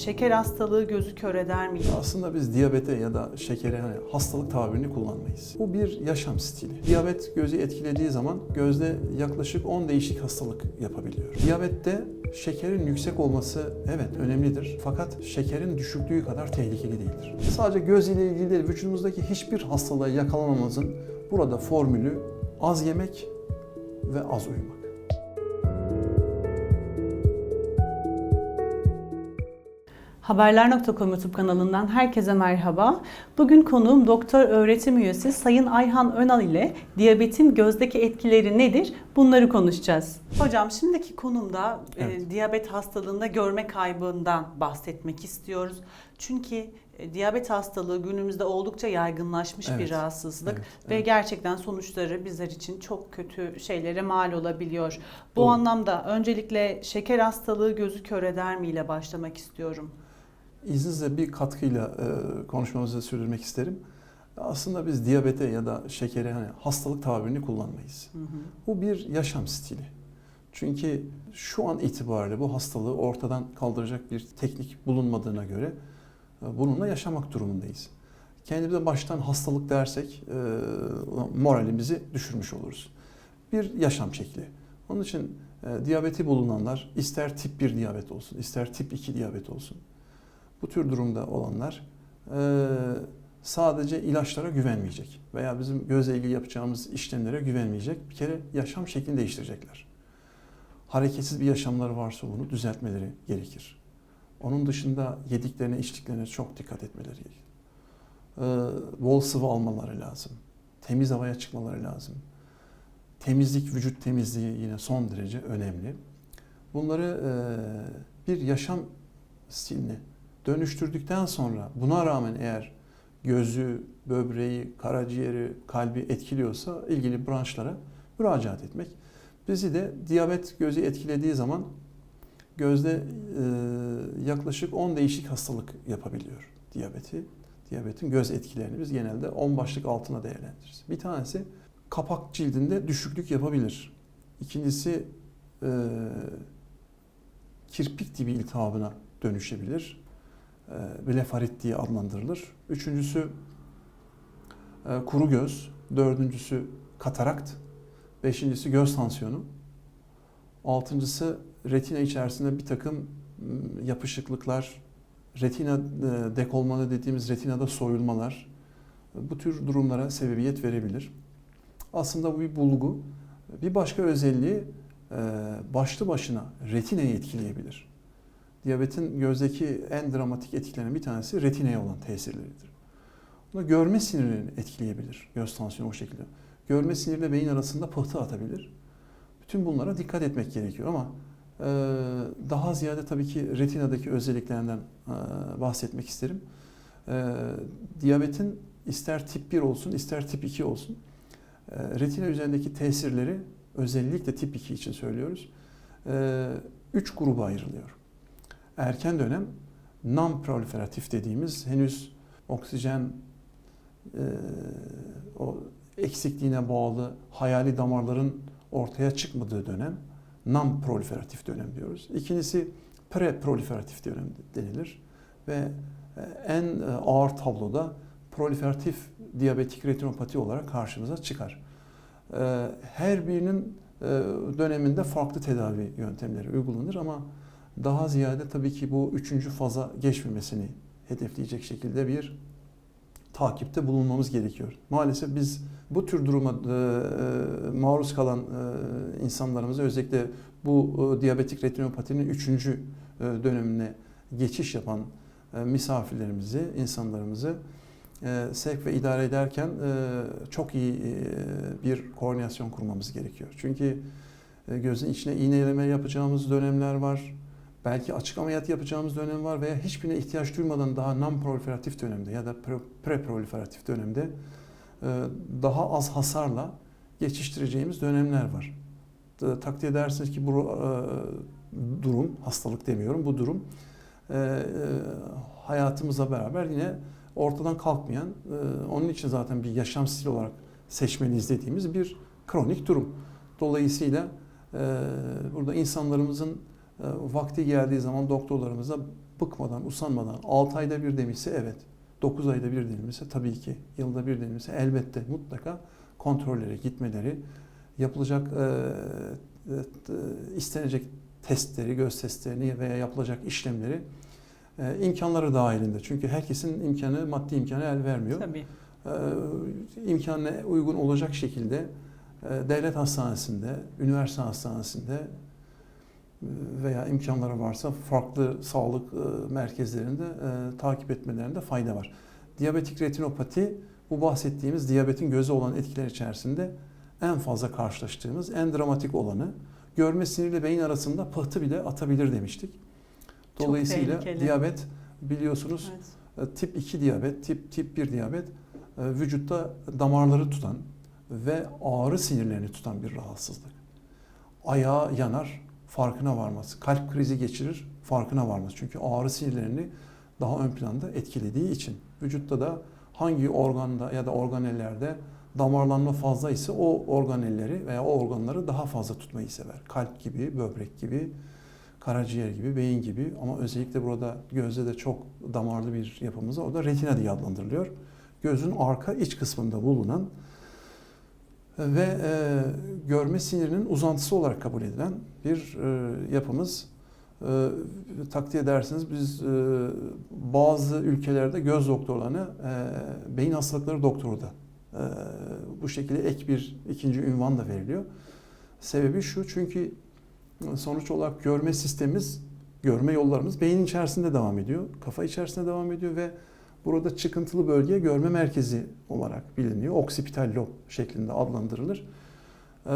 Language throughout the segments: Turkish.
şeker hastalığı gözü kör eder mi? Aslında biz diyabete ya da şekere hani hastalık tabirini kullanmayız. Bu bir yaşam stili. Diyabet gözü etkilediği zaman gözde yaklaşık 10 değişik hastalık yapabiliyor. Diyabette şekerin yüksek olması evet önemlidir. Fakat şekerin düşüklüğü kadar tehlikeli değildir. Sadece göz ile ilgili değil, vücudumuzdaki hiçbir hastalığa yakalanmamızın burada formülü az yemek ve az uyumak. Haberler.com YouTube kanalından herkese merhaba. Bugün konuğum doktor öğretim üyesi Sayın Ayhan Önal ile diyabetin gözdeki etkileri nedir? Bunları konuşacağız. Hocam şimdiki konumda e, Evet. diyabet hastalığında görme kaybından bahsetmek istiyoruz. Çünkü e, diyabet hastalığı günümüzde oldukça yaygınlaşmış bir Evet. rahatsızlık Evet, ve evet. gerçekten sonuçları bizler için çok kötü şeylere mal olabiliyor. Bu Doğru. anlamda öncelikle şeker hastalığı gözü kör eder mi ile başlamak istiyorum. İzninizle bir katkıyla e, konuşmamızı sürdürmek isterim. Aslında biz diyabete ya da şekere hani hastalık tabirini kullanmayız. Hı hı. Bu bir yaşam stili. Çünkü şu an itibariyle bu hastalığı ortadan kaldıracak bir teknik bulunmadığına göre e, bununla yaşamak durumundayız. Kendimize baştan hastalık dersek e, moralimizi düşürmüş oluruz. Bir yaşam şekli. Onun için e, diyabeti bulunanlar ister tip 1 diyabet olsun, ister tip 2 diyabet olsun. Bu tür durumda olanlar e, sadece ilaçlara güvenmeyecek veya bizim gözle ilgili yapacağımız işlemlere güvenmeyecek. Bir kere yaşam şeklini değiştirecekler. Hareketsiz bir yaşamları varsa bunu düzeltmeleri gerekir. Onun dışında yediklerine, içtiklerine çok dikkat etmeleri gerekir. Ee, bol sıvı almaları lazım. Temiz havaya çıkmaları lazım. Temizlik, vücut temizliği yine son derece önemli. Bunları e, bir yaşam stiline dönüştürdükten sonra buna rağmen eğer gözü, böbreği, karaciğeri, kalbi etkiliyorsa ilgili branşlara müracaat etmek. Bizi de diyabet gözü etkilediği zaman gözde e, yaklaşık 10 değişik hastalık yapabiliyor diyabeti. Diyabetin göz etkilerini biz genelde 10 başlık altına değerlendiririz. Bir tanesi kapak cildinde düşüklük yapabilir. İkincisi e, kirpik dibi iltihabına dönüşebilir. E, blefarit diye adlandırılır. Üçüncüsü e, kuru göz. Dördüncüsü katarakt. Beşincisi göz tansiyonu. Altıncısı retina içerisinde bir takım m, yapışıklıklar, retina e, dekolmanı dediğimiz retinada soyulmalar bu tür durumlara sebebiyet verebilir. Aslında bu bir bulgu. Bir başka özelliği e, başlı başına retinayı etkileyebilir. Diyabetin gözdeki en dramatik etkilenen bir tanesi retinaya olan tesirleridir. Buna görme sinirini etkileyebilir. Göz tansiyonu o şekilde. Görme siniriyle beyin arasında pıhtı atabilir. Bütün bunlara dikkat etmek gerekiyor ama e, daha ziyade tabii ki retinadaki özelliklerinden e, bahsetmek isterim. E, diyabetin ister tip 1 olsun ister tip 2 olsun e, retina üzerindeki tesirleri özellikle tip 2 için söylüyoruz. 3 gruba ayrılıyor. Erken dönem non-proliferatif dediğimiz henüz oksijen e, o eksikliğine bağlı hayali damarların ortaya çıkmadığı dönem non-proliferatif dönem diyoruz. İkincisi pre-proliferatif dönem denilir ve e, en e, ağır tabloda proliferatif diyabetik retinopati olarak karşımıza çıkar. E, Her birinin döneminde farklı tedavi yöntemleri uygulanır ama daha ziyade tabii ki bu üçüncü faza geçmemesini hedefleyecek şekilde bir takipte bulunmamız gerekiyor. Maalesef biz bu tür duruma e, e, maruz kalan e, insanlarımızı özellikle bu diyabetik retinopatinin üçüncü e, dönemine geçiş yapan misafirlerimizi, insanlarımızı sevk ve idare ederken çok iyi bir koordinasyon kurmamız gerekiyor. Çünkü gözün içine iğneleme yapacağımız dönemler var. Belki açık ameliyat yapacağımız dönem var veya hiçbirine ihtiyaç duymadan daha non-proliferatif dönemde ya da pre-proliferatif dönemde e, daha az hasarla geçiştireceğimiz dönemler var. Takdir edersiniz ki bu e, durum, hastalık demiyorum, bu durum e, hayatımızla beraber yine ortadan kalkmayan, onun için zaten bir yaşam stili olarak seçmeliyiz dediğimiz bir kronik durum. Dolayısıyla burada insanlarımızın vakti geldiği zaman doktorlarımıza bıkmadan, usanmadan 6 ayda bir demişse evet, 9 ayda bir denilmişse tabii ki, yılda bir denilmişse elbette mutlaka kontrollere gitmeleri, yapılacak e, e, istenecek testleri, göz testlerini veya yapılacak işlemleri e, imkanları dahilinde. Çünkü herkesin imkanı, maddi imkanı el vermiyor. Tabii. E, imkanına uygun olacak şekilde e, devlet hastanesinde, üniversite hastanesinde veya imkanları varsa farklı sağlık e, merkezlerinde e, takip etmelerinde fayda var. Diyabetik retinopati bu bahsettiğimiz diyabetin göze olan etkiler içerisinde en fazla karşılaştığımız, en dramatik olanı. Görme sinirle beyin arasında pıhtı bile atabilir demiştik. Dolayısıyla diyabet biliyorsunuz Evet. e, tip 2 diyabet, tip tip 1 diyabet vücutta damarları tutan ve ağrı sinirlerini tutan bir rahatsızlık. Ayağı yanar, farkına varmaz. Kalp krizi geçirir, farkına varmaz. Çünkü ağrı sinirlerini daha ön planda etkilediği için. Vücutta da hangi organda ya da organellerde damarlanma fazla ise o organelleri veya o organları daha fazla tutmayı sever. Kalp gibi, böbrek gibi, karaciğer gibi, beyin gibi ama özellikle burada gözde de çok damarlı bir yapımız var. O da retina diye adlandırılıyor. Gözün arka iç kısmında bulunan ve e, görme sinirinin uzantısı olarak kabul edilen bir e, yapımız. E, takdir edersiniz biz e, bazı ülkelerde göz doktorlarına e, beyin hastalıkları doktoru da e, bu şekilde ek bir ikinci ünvan da veriliyor. Sebebi şu çünkü sonuç olarak görme sistemimiz, görme yollarımız beynin içerisinde devam ediyor. Kafa içerisinde devam ediyor ve burada çıkıntılı bölge görme merkezi olarak biliniyor. Oksipital lob şeklinde adlandırılır. Ee,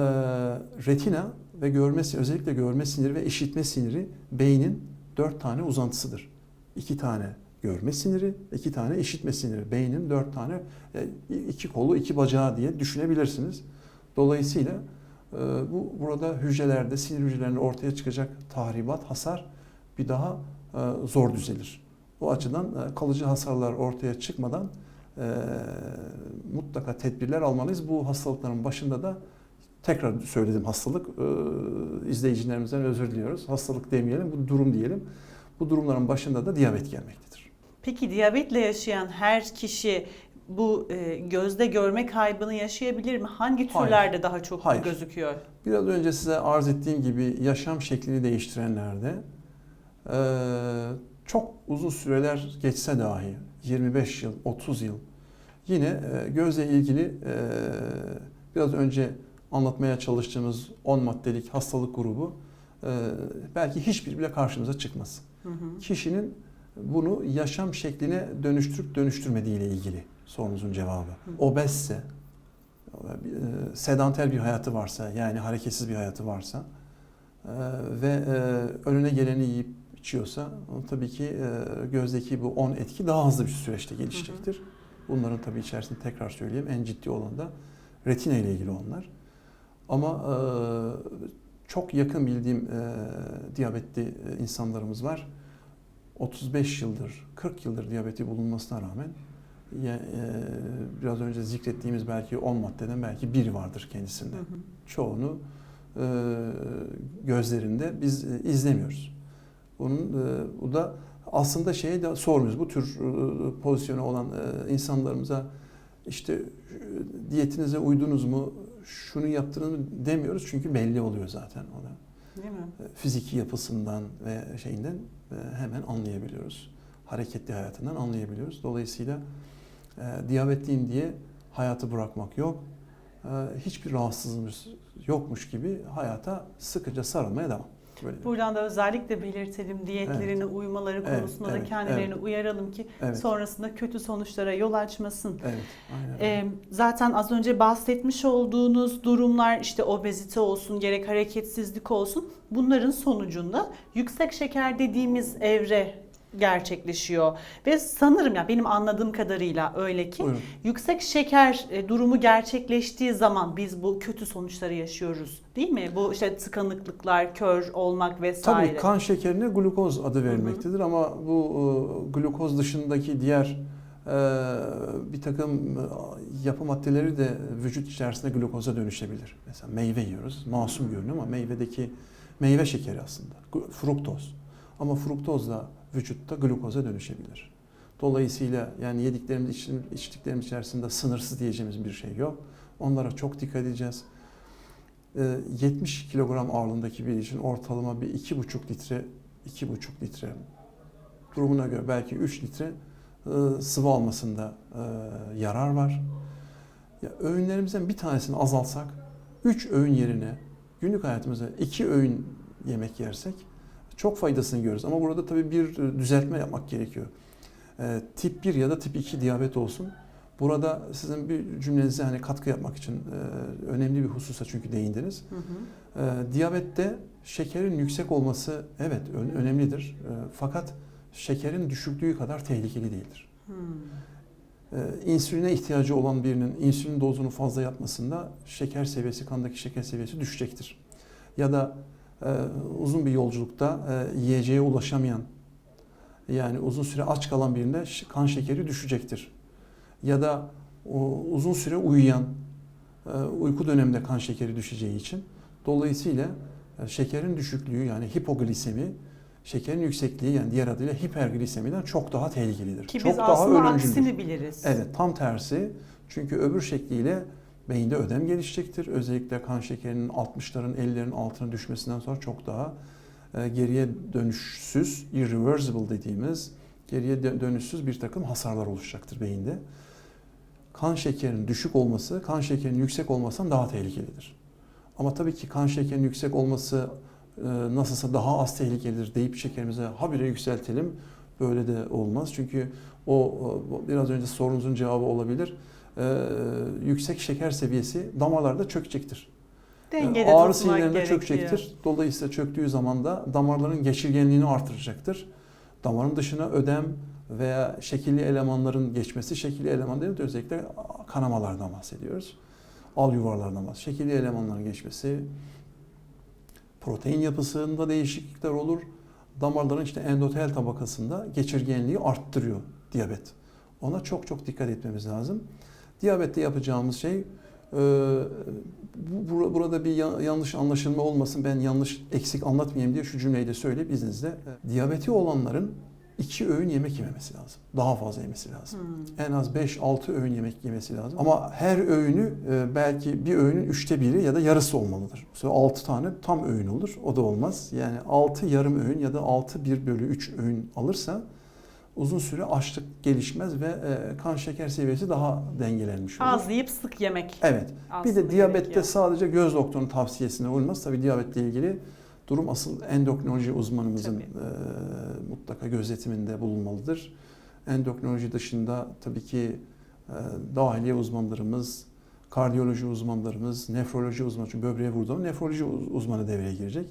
retina ve görme özellikle görme siniri ve işitme siniri beynin dört tane uzantısıdır. İki tane görme siniri, iki tane işitme siniri. Beynin dört tane, e, iki kolu, iki bacağı diye düşünebilirsiniz. Dolayısıyla e, bu burada hücrelerde, sinir hücrelerinde ortaya çıkacak tahribat, hasar bir daha e, zor düzelir. O açıdan e, kalıcı hasarlar ortaya çıkmadan e, mutlaka tedbirler almalıyız. Bu hastalıkların başında da tekrar söyledim hastalık. E, izleyicilerimizden özür diliyoruz. Hastalık demeyelim, bu durum diyelim. Bu durumların başında da diyabet gelmektedir. Peki diyabetle yaşayan her kişi bu e, gözde görme kaybını yaşayabilir mi? Hangi Hayır. türlerde daha çok Hayır. gözüküyor? Biraz önce size arz ettiğim gibi yaşam şeklini değiştirenlerde e, çok uzun süreler geçse dahi 25 yıl, 30 yıl yine e, gözle ilgili e, biraz önce anlatmaya çalıştığımız 10 maddelik hastalık grubu e, belki hiçbir bile karşımıza çıkmaz. Hı hı. Kişinin bunu yaşam şekline dönüştürüp dönüştürmediği ile ilgili sorunuzun cevabı. Obezse, e, sedanter bir hayatı varsa yani hareketsiz bir hayatı varsa ve önüne geleni yiyip içiyorsa tabii ki e, gözdeki bu 10 etki daha hızlı bir süreçte gelişecektir. Bunların tabii içerisinde tekrar söyleyeyim en ciddi olan da retina ile ilgili onlar. Ama e, çok yakın bildiğim e, diyabetli insanlarımız var. 35 yıldır, 40 yıldır diyabeti bulunmasına rağmen biraz önce zikrettiğimiz belki 10 maddeden belki biri vardır kendisinde. Hı hı. Çoğunu gözlerinde biz izlemiyoruz. Bunun e, bu da aslında şeye de sormuyoruz. Bu tür e, pozisyona olan e, insanlarımıza işte diyetinize uydunuz mu, şunu yaptınız mı demiyoruz çünkü belli oluyor zaten o da Değil mi? fiziki yapısından ve şeyinden hemen anlayabiliyoruz. Hareketli hayatından anlayabiliyoruz. Dolayısıyla e, diyabetliyim diye hayatı bırakmak yok. E, hiçbir rahatsızlığımız yokmuş gibi hayata sıkıca sarılmaya devam. Böyle. Buradan da özellikle belirtelim diyetlerine uymaları Evet, konusunda da evet, kendilerini uyaralım ki Evet. sonrasında kötü sonuçlara yol açmasın. Evet, aynen. Ee, zaten az önce bahsetmiş olduğunuz durumlar işte obezite olsun gerek hareketsizlik olsun bunların sonucunda yüksek şeker dediğimiz evre gerçekleşiyor ve sanırım ya benim anladığım kadarıyla öyle ki Buyurun. yüksek şeker e, durumu gerçekleştiği zaman biz bu kötü sonuçları yaşıyoruz değil mi? Bu işte tıkanıklıklar, kör olmak vesaire. Tabii kan şekerine glukoz adı verilmektedir ama bu e, glukoz dışındaki diğer e, bir takım yapı maddeleri de vücut içerisinde glukoza dönüşebilir. Mesela meyve yiyoruz. Masum görünüyor ama meyvedeki meyve şekeri aslında. Fruktoz. Ama fruktoz da vücutta glukoza dönüşebilir. Dolayısıyla yani yediklerimiz, içtiklerimiz içerisinde sınırsız diyeceğimiz bir şey yok. Onlara çok dikkat edeceğiz. Ee, 70 kilogram ağırlığındaki bir için ortalama bir 2,5 litre, 2,5 litre durumuna göre belki 3 litre e, sıvı almasında e, yarar var. Ya öğünlerimizden bir tanesini azaltsak, 3 öğün yerine günlük hayatımızda 2 öğün yemek yersek çok faydasını görürüz. Ama burada tabii bir e, düzeltme yapmak gerekiyor. E, tip 1 ya da tip 2 diyabet olsun. Burada sizin bir cümlenize hani katkı yapmak için e, önemli bir hususa çünkü değindiniz. Hı hı. E, diyabette şekerin yüksek olması evet ö- önemlidir. E, fakat şekerin düşüklüğü kadar tehlikeli değildir. Hmm. Ee, insüline ihtiyacı olan birinin insülin dozunu fazla yapmasında şeker seviyesi, kandaki şeker seviyesi düşecektir. Ya da uzun bir yolculukta e, yiyeceğe ulaşamayan, yani uzun süre aç kalan birinde kan şekeri düşecektir. Ya da uzun süre uyuyan, e, uyku döneminde kan şekeri düşeceği için. Dolayısıyla e, şekerin düşüklüğü yani hipoglisemi, şekerin yüksekliği yani diğer adıyla hiperglisemiden çok daha tehlikelidir. Ki çok biz daha aslında ölümcüldür. aksini biliriz. Evet tam tersi. Çünkü öbür şekliyle beyinde ödem gelişecektir. Özellikle kan şekerinin 60'ların 50'lerin altına düşmesinden sonra çok daha e, geriye dönüşsüz, irreversible dediğimiz geriye dö- dönüşsüz bir takım hasarlar oluşacaktır beyinde. Kan şekerinin düşük olması, kan şekerinin yüksek olmasından daha tehlikelidir. Ama tabii ki kan şekerinin yüksek olması e, nasılsa daha az tehlikelidir deyip şekerimizi habire yükseltelim. Böyle de olmaz. Çünkü o biraz önce sorunuzun cevabı olabilir. Ee, yüksek şeker seviyesi damarlarda çökecektir. Dengede Ee, Ağrı sinirlerinde gerekiyor. çökecektir. Dolayısıyla çöktüğü zaman da damarların geçirgenliğini artıracaktır. Damarın dışına ödem veya şekilli elemanların geçmesi, şekilli eleman dediğimde özellikle kanamalardan bahsediyoruz. Al yuvarlardan bahsediyoruz. Şekilli elemanların geçmesi, protein yapısında değişiklikler olur. Damarların işte endotel tabakasında geçirgenliği arttırıyor diyabet. Ona çok çok dikkat etmemiz lazım. Diyabette yapacağımız şey e, bu- bur- burada bir ya- yanlış anlaşılma olmasın. Ben yanlış eksik anlatmayayım diye şu cümleyi de söyleyip izninizle. E, Diyabeti olanların iki öğün yemek yememesi lazım. Daha fazla yemesi lazım. Hmm. En az 5-6 öğün yemek yemesi lazım. Ama her öğünü e, belki bir öğünün üçte biri ya da yarısı olmalıdır. Mesela 6 tane tam öğün olur. O da olmaz. Yani 6 yarım öğün ya da 6 1 bölü 3 öğün alırsa uzun süre açlık gelişmez ve e, kan şeker seviyesi daha dengelenmiş olur. Az yiyip sık yemek. Evet. Bir de diyabette gerekiyor. sadece göz doktorunun tavsiyesine uymaz. Tabii diyabetle ilgili durum asıl endokrinoloji uzmanımızın Tabii. e, mutlaka gözetiminde bulunmalıdır. Endokrinoloji dışında tabii ki e, dahiliye uzmanlarımız, kardiyoloji uzmanlarımız, nefroloji uzmanı, çünkü böbreğe vurduğum nefroloji uz- uzmanı devreye girecek.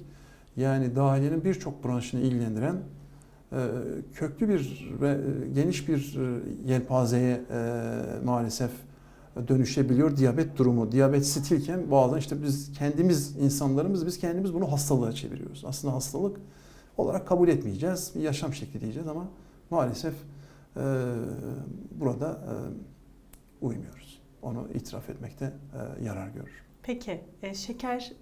Yani dahiliyenin birçok branşını ilgilendiren köklü bir ve e, geniş bir e, yelpazeye e, maalesef dönüşebiliyor diyabet durumu. Diyabet stilken bazen işte biz kendimiz insanlarımız biz kendimiz bunu hastalığa çeviriyoruz. Aslında hastalık olarak kabul etmeyeceğiz. Bir yaşam şekli diyeceğiz ama maalesef burada uymuyoruz. Onu itiraf etmekte yarar görür. Peki e, şeker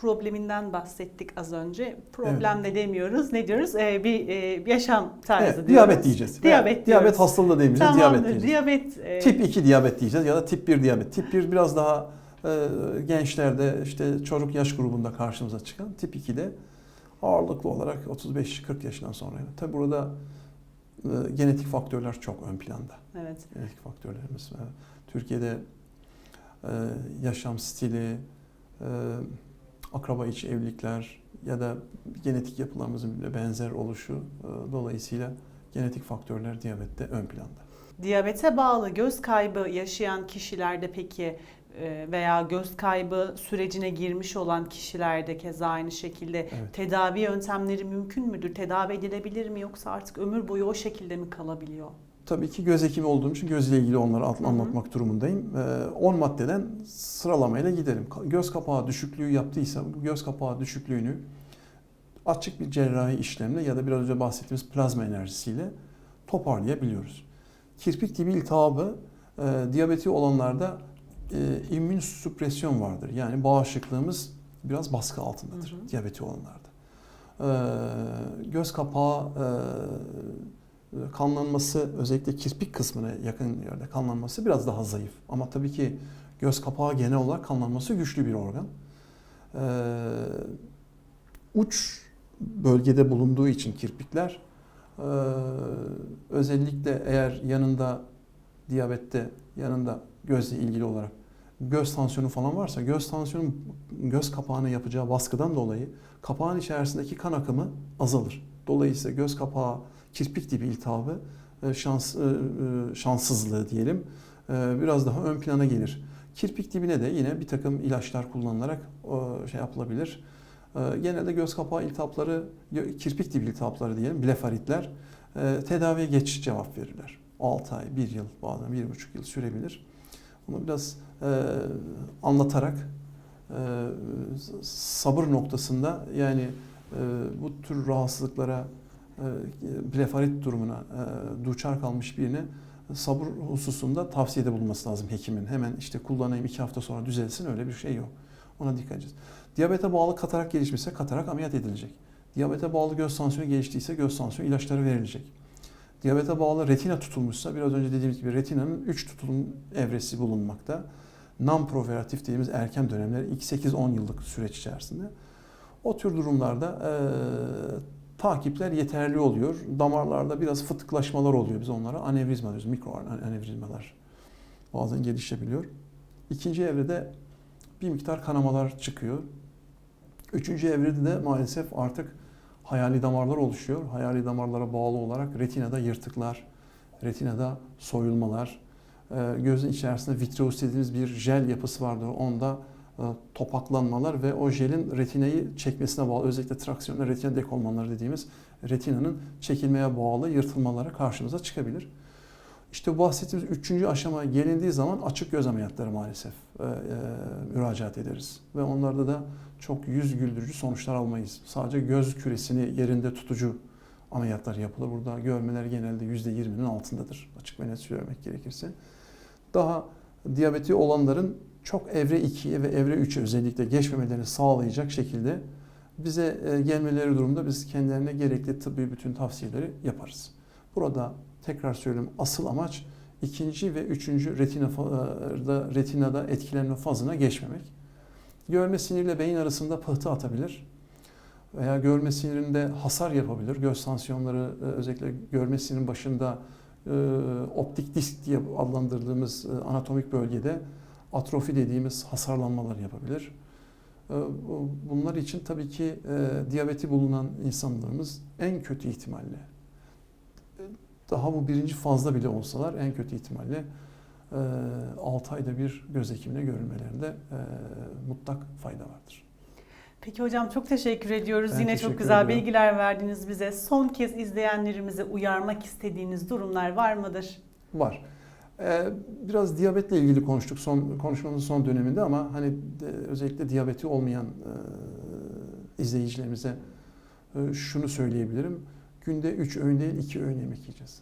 probleminden bahsettik az önce. Problem de demiyoruz. Ne diyoruz? E, bir e, yaşam tarzı Evet, diyoruz. diyabet diyeceğiz. Diyabet Veya diyoruz. Diyabet hastalığı da demeyeceğiz. Tamamdır. Diyabet diyeceğiz. Diyabet. e, Tip 2 diyabet diyeceğiz ya da tip 1 diyabet. Tip 1 biraz daha e, gençlerde işte çocuk yaş grubunda karşımıza çıkan. Tip 2 de ağırlıklı olarak 35-40 yaşından sonra. Tabi burada e, genetik faktörler çok ön planda. Evet. Genetik faktörlerimiz. Türkiye'de e, yaşam stili, e, akraba içi evlilikler ya da genetik yapılarımızın birbirine benzer oluşu e, dolayısıyla genetik faktörler diyabette ön planda. Diyabete bağlı göz kaybı yaşayan kişilerde peki e, veya göz kaybı sürecine girmiş olan kişilerde keza aynı şekilde Evet. tedavi yöntemleri mümkün müdür? Tedavi edilebilir mi yoksa artık ömür boyu o şekilde mi kalabiliyor? Tabii ki göz hekimi olduğum için gözle ilgili onları at- Hı hı. anlatmak durumundayım. Ee, 10 maddeden sıralamayla gidelim. Ka- Göz kapağı düşüklüğü yaptıysa göz kapağı düşüklüğünü açık bir cerrahi işlemle ya da biraz önce bahsettiğimiz plazma enerjisiyle toparlayabiliyoruz. Kirpik dibi iltihabı e, diyabeti olanlarda e, immün süpresyon vardır. Yani bağışıklığımız biraz baskı altındadır Hı hı. diyabeti olanlarda. Ee, göz kapağı e, kanlanması özellikle kirpik kısmına yakın yerde kanlanması biraz daha zayıf. Ama tabii ki göz kapağı genel olarak kanlanması güçlü bir organ. Ee, uç bölgede bulunduğu için kirpikler e, özellikle eğer yanında diyabette yanında gözle ilgili olarak göz tansiyonu falan varsa göz tansiyonu göz kapağına yapacağı baskıdan dolayı kapağın içerisindeki kan akımı azalır. Dolayısıyla göz kapağı kirpik dibi iltihabı e, şans e, e, şanssızlığı diyelim biraz daha ön plana gelir. Kirpik dibine de yine bir takım ilaçlar kullanılarak şey yapılabilir. Genelde göz kapağı iltihapları, kirpik dibi iltihapları diyelim, blefaritler tedaviye geç cevap verirler. 6 ay, 1 yıl, bazen 1,5 yıl sürebilir. Bunu biraz anlatarak sabır noktasında yani bu tür rahatsızlıklara, blefarit durumuna e, duçar kalmış birine sabır hususunda tavsiyede bulunması lazım hekimin. Hemen işte kullanayım iki hafta sonra düzelsin öyle bir şey yok. Ona dikkat edeceğiz. Diyabete bağlı katarak gelişmişse katarak ameliyat edilecek. Diyabete bağlı göz tansiyonu geliştiyse göz tansiyonu ilaçları verilecek. Diyabete bağlı retina tutulmuşsa biraz önce dediğimiz gibi retinanın 3 tutulum evresi bulunmakta. Non-proliferatif dediğimiz erken dönemler ilk 8-10 yıllık süreç içerisinde. O tür durumlarda e, takipler yeterli oluyor. Damarlarda biraz fıtıklaşmalar oluyor. Biz onlara anevrizma diyoruz. Mikro anevrizmalar bazen gelişebiliyor. İkinci evrede bir miktar kanamalar çıkıyor. Üçüncü evrede de maalesef artık hayali damarlar oluşuyor. Hayali damarlara bağlı olarak retinada yırtıklar, retinada soyulmalar, e, gözün içerisinde vitreus dediğimiz bir jel yapısı vardır. Onda topaklanmalar ve o jelin retinayı çekmesine bağlı özellikle traksiyonla retina dekolmanları dediğimiz retinanın çekilmeye bağlı yırtılmaları karşımıza çıkabilir. İşte bu bahsettiğimiz üçüncü aşamaya gelindiği zaman açık göz ameliyatları maalesef e, e, müracaat ederiz. Ve onlarda da çok yüz güldürücü sonuçlar almayız. Sadece göz küresini yerinde tutucu ameliyatlar yapılır. Burada görmeler genelde %20'nin altındadır açık ve net söylemek gerekirse. Daha diyabeti olanların çok evre 2'ye ve evre 3'e özellikle geçmemelerini sağlayacak şekilde bize e, gelmeleri durumda biz kendilerine gerekli tıbbi bütün tavsiyeleri yaparız. Burada tekrar söyleyeyim asıl amaç ikinci ve üçüncü retinada, retinada etkilenme fazına geçmemek. Görme siniriyle beyin arasında pıhtı atabilir veya görme sinirinde hasar yapabilir. Göz tansiyonları e, özellikle görme sinirinin başında e, optik disk diye adlandırdığımız e, anatomik bölgede atrofi dediğimiz hasarlanmalar yapabilir. E, Bunlar için tabii ki e, diyabeti bulunan insanlarımız en kötü ihtimalle daha bu birinci fazla bile olsalar en kötü ihtimalle 6 ayda bir göz hekimine görülmelerinde e, mutlak fayda vardır. Peki hocam çok teşekkür ediyoruz. Ben Yine teşekkür çok güzel ediyorum. bilgiler verdiniz bize. Son kez izleyenlerimizi uyarmak istediğiniz durumlar var mıdır? Var. Ee, Biraz diyabetle ilgili konuştuk son konuşmamızın son döneminde ama hani de- özellikle diyabeti olmayan e, izleyicilerimize e, şunu söyleyebilirim. Günde 3 öğün değil 2 öğün yemek yiyeceğiz.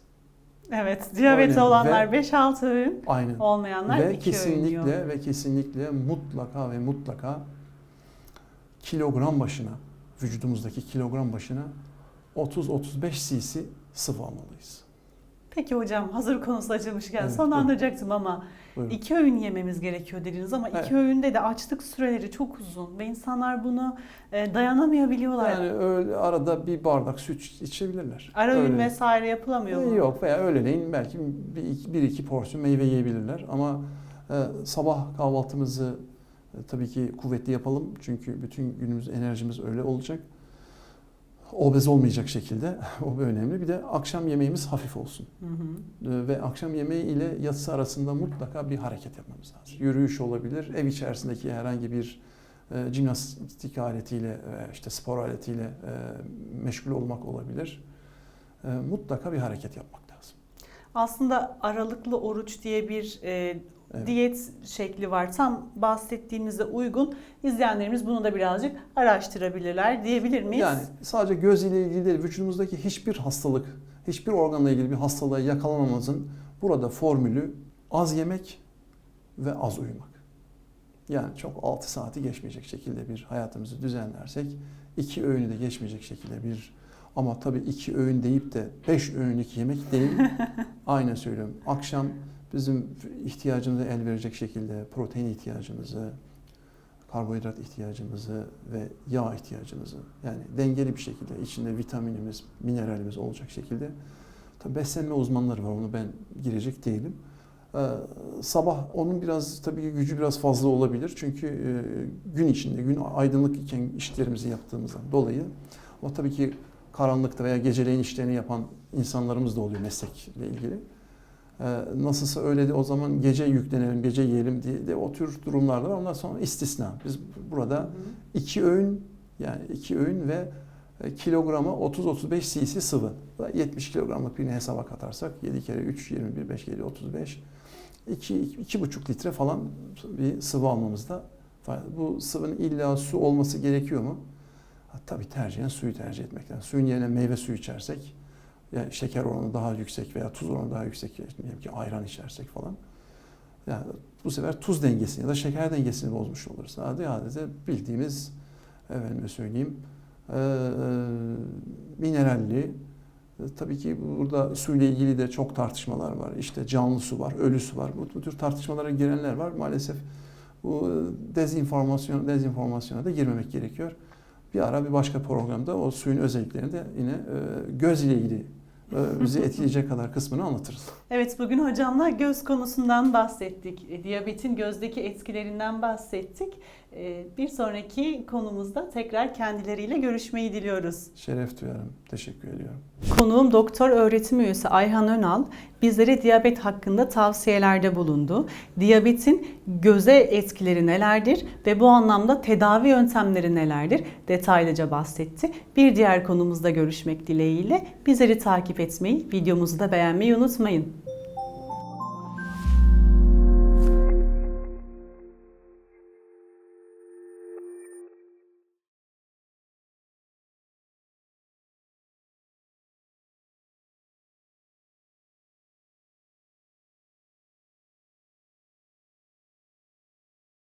Evet, diyabeti Öyle. olanlar Ve- 5-6 öğün, Aynen. olmayanlar ve 2 öğün yiyor. kesinlikle ve kesinlikle mutlaka ve mutlaka kilogram başına vücudumuzdaki kilogram başına 30-35 cc sıvı almalıyız. Peki hocam hazır konusu açılmışken Evet, sonlandıracaktım ama Buyurun. iki öğün yememiz gerekiyor dediniz ama iki Evet. öğünde de açlık süreleri çok uzun ve insanlar bunu e, dayanamayabiliyorlar. Yani öyle arada bir bardak süt içebilirler. Ara öğün Öyle. vesaire yapılamıyor mu? E, Yok veya öğleleyin belki bir iki, bir iki porsiyon meyve yiyebilirler ama e, sabah kahvaltımızı e, tabii ki kuvvetli yapalım çünkü bütün günümüz enerjimiz öyle olacak. Obez olmayacak şekilde o önemli. Bir de akşam yemeğimiz hafif olsun. Hı hı. E, ve akşam yemeği ile yatsı arasında mutlaka bir hareket yapmamız lazım. Yürüyüş olabilir, ev içerisindeki herhangi bir e, jimnastik aletiyle, e, işte spor aletiyle e, meşgul olmak olabilir. E, mutlaka bir hareket yapmak lazım. Aslında aralıklı oruç diye bir e, Evet. diyet şekli var. Tam bahsettiğinize uygun. İzleyenlerimiz bunu da birazcık araştırabilirler diyebilir miyiz? Yani sadece göz ile ilgili değil, vücudumuzdaki hiçbir hastalık, hiçbir organla ilgili bir hastalığa yakalanmamızın burada formülü az yemek ve az uyumak. Yani çok 6 saati geçmeyecek şekilde bir hayatımızı düzenlersek, iki öğünü de geçmeyecek şekilde bir ama tabii iki öğün deyip de beş öğünlük yemek değil. Aynen söylüyorum. Akşam bizim ihtiyacımıza el verecek şekilde protein ihtiyacımızı, karbonhidrat ihtiyacımızı ve yağ ihtiyacımızı yani dengeli bir şekilde içinde vitaminimiz, mineralimiz olacak şekilde tabii beslenme uzmanları var onu ben girecek değilim. Ee, sabah onun biraz tabii ki gücü biraz fazla olabilir çünkü e, gün içinde gün aydınlık iken işlerimizi yaptığımızdan dolayı o tabii ki karanlıkta veya geceleyin işlerini yapan insanlarımız da oluyor meslekle ilgili. Ee, nasılsa öyle de o zaman gece yüklenelim, gece yiyelim diye de o tür durumlar da var. Ondan sonra istisna. Biz burada iki öğün yani iki öğün ve e, kilograma 30-35 cc sıvı. Bu da 70 kilogramlık birini hesaba katarsak 7 kere 3, 21, 5, 7, 35. 2, 2,5 litre falan bir sıvı almamızda. Bu sıvının illa su olması gerekiyor mu? Ha, tabii tercihen suyu tercih etmek lazım. Suyun yerine meyve suyu içersek, yani şeker oranı daha yüksek veya tuz oranı daha yüksek, diyelim ki ayran içersek falan. Yani bu sefer tuz dengesini ya da şeker dengesini bozmuş oluruz. Hadi hadi de bildiğimiz, efendime söyleyeyim, e, mineralli, Tabii ki burada suyla ilgili de çok tartışmalar var. İşte canlı su var, ölü su var. Bu, bu tür tartışmalara girenler var. Maalesef bu e, dezinformasyon, dezinformasyona da girmemek gerekiyor. Bir ara bir başka programda o suyun özelliklerini de yine e, göz ile ilgili bizi etkileyecek kadar kısmını anlatırız. Evet bugün hocamla göz konusundan bahsettik. Diyabetin gözdeki etkilerinden bahsettik. E, Bir sonraki konumuzda tekrar kendileriyle görüşmeyi diliyoruz. Şeref duyarım. Teşekkür ediyorum. Konuğum doktor öğretim üyesi Ayhan Önal bizlere diyabet hakkında tavsiyelerde bulundu. Diyabetin göze etkileri nelerdir ve bu anlamda tedavi yöntemleri nelerdir detaylıca bahsetti. Bir diğer konumuzda görüşmek dileğiyle bizleri takip etmeyi, videomuzu da beğenmeyi unutmayın.